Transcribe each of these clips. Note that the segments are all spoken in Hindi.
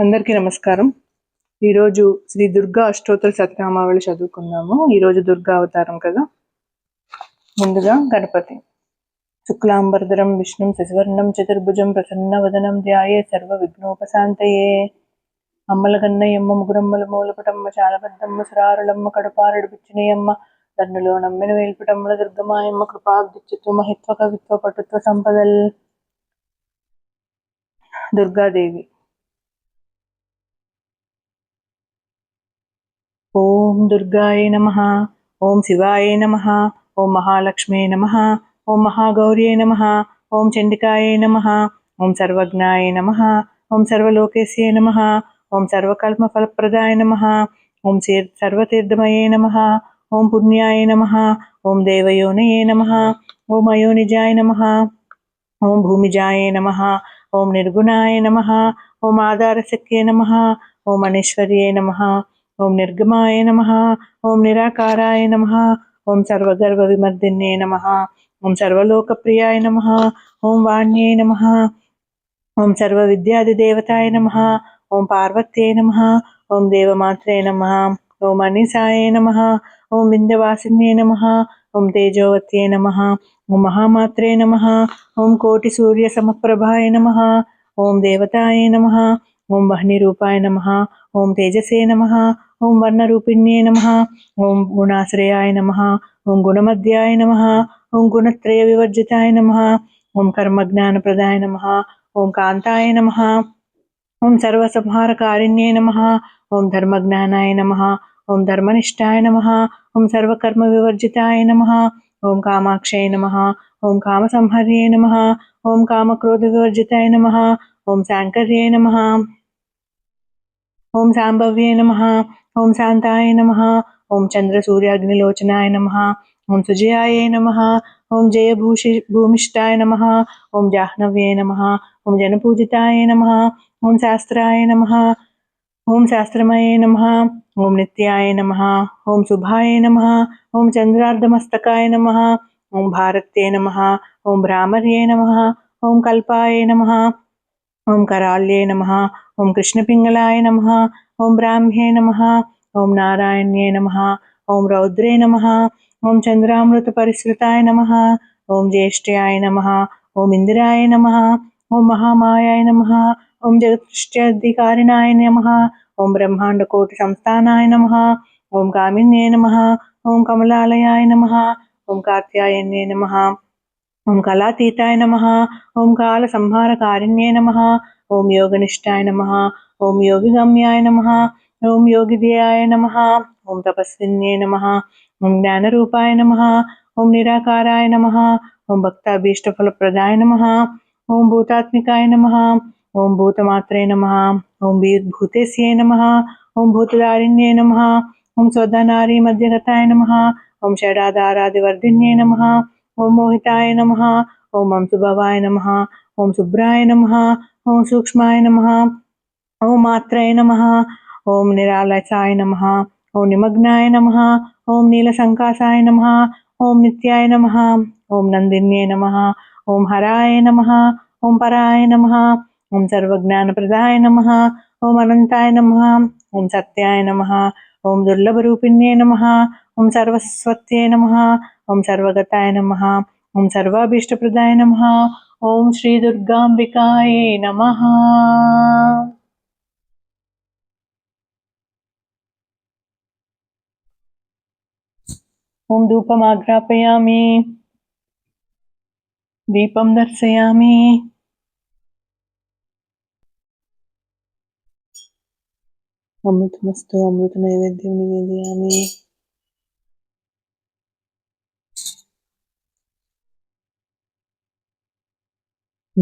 అందరికీ నమస్కారం. ఈరోజు శ్రీ దుర్గా అష్టోత్తర సత్యనామావళి చదువుకుందాము. ఈరోజు దుర్గా అవతారం కదా? ముందుగా గణపతి. శుక్లాంబరధరం విష్ణుం శశివర్ణం చతుర్భుజం ప్రసన్న వదనం ధ్యాయే సర్వ విఘ్నోపశాంతయే అమ్మల గన్నయ్యమ్మ ముగురమ్మల మూలపటమ్మ చాలబద్దమ్మ సురారులమ్మ కడుపారడు పిచ్చినయమ్మ దండులో నమ్మిన వేల్పుటమ్మల దుర్గమాయమ్మ కృపాబ్దిత్వ మహిత్వ కవిత్వ పటుత్వ సంపదల్. దుర్గాదేవి. ఓం దుర్గాయ నమ ఓం శివాయ నమ ఓం మహాలక్ష్మే నమ ఓం మహాగౌర్యే నమ ఓం చండికాయ నమ ఓం సర్వజ్ఞాయ నమ ఓం సర్వలోకేశ్యే నమ ఓం సర్వకల్మ ఫలప్రదాయ నమ ఓం సర్వతీర్థమయే నమ ఓం పుణ్యాయ నమ ఓం దేవయోనయే నమ ఓం అయోనిజాయ నమ ఓం భూమిజాయ నమ ఓం నిర్గుణాయ నమ ఓం ఆధారశక్యే నమ ఓం అనేశ్వర్యే నమ ओम निर्गमाय नम ॐ निराकाराय नमः नम सर्वगर्भविमर्दिन्ये सर्वोक प्रियाय नम नमः वाण्य नम नमः सर्व सर्वविद्यादिदेवताय नम ओं पार्वत्यै नम ओं देवमात्रे नम ओम अनीसाय नम ओं विंदवासी नम ओं तेजोवत्ये नम ॐ महामात्रे ओं ॐ कोटिसूर्यसमप्रभाय नम ॐ देवताय नमः ॐ वह्निरूपाय नम ॐ तेजसे नमः ఓం వర్ణరూపిణ్యే నమ ఓం గుణాశ్రయాయ నమ ఓం గుణమధ్యాయ నమ ఓం గుణత్రయ వివర్జితాయ నమ ఓం కర్మజ్ఞానప్రదాయ నమ ఓం కాంతాయ నమ ఓం సర్వసంహారకారిణ్యే నమ ఓం ధర్మజ్ఞానాయ నమ ఓం ధర్మనిష్టాయ నమ ఓం సర్వకర్మ వివర్జితాయ నమ ఓం కామాక్షయ నమ ఓం కామసంహర్యే నమ ఓం కామక్రోధ వివర్జితాయ నమ ఓం శాంకర్యే నమ ओम सांभव्य नम ओम शांताय नम ओम चंद्र सूर्याग्निलोचनाय नम ओम सुजयाय नम ओम जय भूषि भूमिष्ठाय नम ओम जाह्नव्य नम ओम जनपूजिताय नम ओम शास्त्राय नम ओम शास्त्रमये नम ओम नित्याय नम ओम शुभाय नम ओम चंद्रार्धमस्तकाय नम ओम भारत्ये नम ओम भ्रामर्ये नम ओम कल्पाय नम ओम कराल्ये नमः ओम कृष्ण पिंगलाय नमः ओम ब्राह्म्ये नमः ओम नारायण्ये नमः ओम रौद्रे नमः ओम चंद्रामृत परिसृताय नमः ओम ज्येष्ठ्याय नमः ओम इंदिराय नमः ओम महामायाय नमः ओम जगतधिकारिणाय नमः ओम ब्रह्मांड कोटि संस्थानाय नमः ओम कामिन्ये नमः ओम कमलालयाय नमः ओम कात्यायन्ये नमः ओम कलातीताय नम ओं काल संहार कारिण्ये नम ओं योग योगनिष्ठाय नम ओं योगिगम्याय नम ओं योगिध्याय ओं ओम नम ओं ज्ञान ज्ञानरूपाय नम ओं निराकाराय नम ओं भक्ताभीष्टफलप्रदाय नम ओम भूतात्मकाय नम ओम भूतमात्रे नम ओं भूतेस्ये नम ओम भूतदारिण्ये नम ओं स्वधनारी मध्यगताय नम ओं षडाधारादिवर्धिन्े नम ओम मोहिताय नम ओम अंशुभवाय नम ओम शुभ्राय नम ओम सूक्ष्माय नम ओम मात्रय नम ओम निरालसाय नम ओम निमग्नाय नम ओम नीलशंकासाय नम ओम नित्याय नम ओम नंदिन्ये नम ओम हराय नम ओम पराय नम ओम सर्वज्ञानप्रदाय नम ओम अनंताय नम ओम सत्याय नम ओम दुर्लभरूपिण्ये नम ओम सर्वस्वत्ये नमः ओम सर्वगताय ओं ओम सर्वाभीष्टप्रदाय नम, ओम श्री दुर्गाम्बिकाय नम। ओम धूपमाघ्रापयामि दीपम दर्शयामि। अमृतमस्तु अमृत नैवेद्यम निवेदयामि।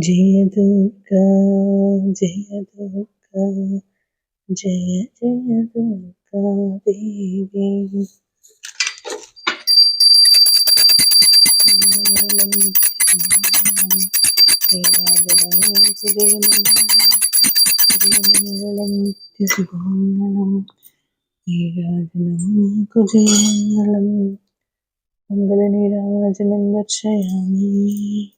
ജയ ദുർഗ ജയ ദുർഗ ജയ ജയ ദുർഗ ദേവി. ജയമംഗളം നിത്യസുഖമംഗളം നീരാജനം കുജയമംഗളം മംഗളനീരാജനം ദർശയാമി.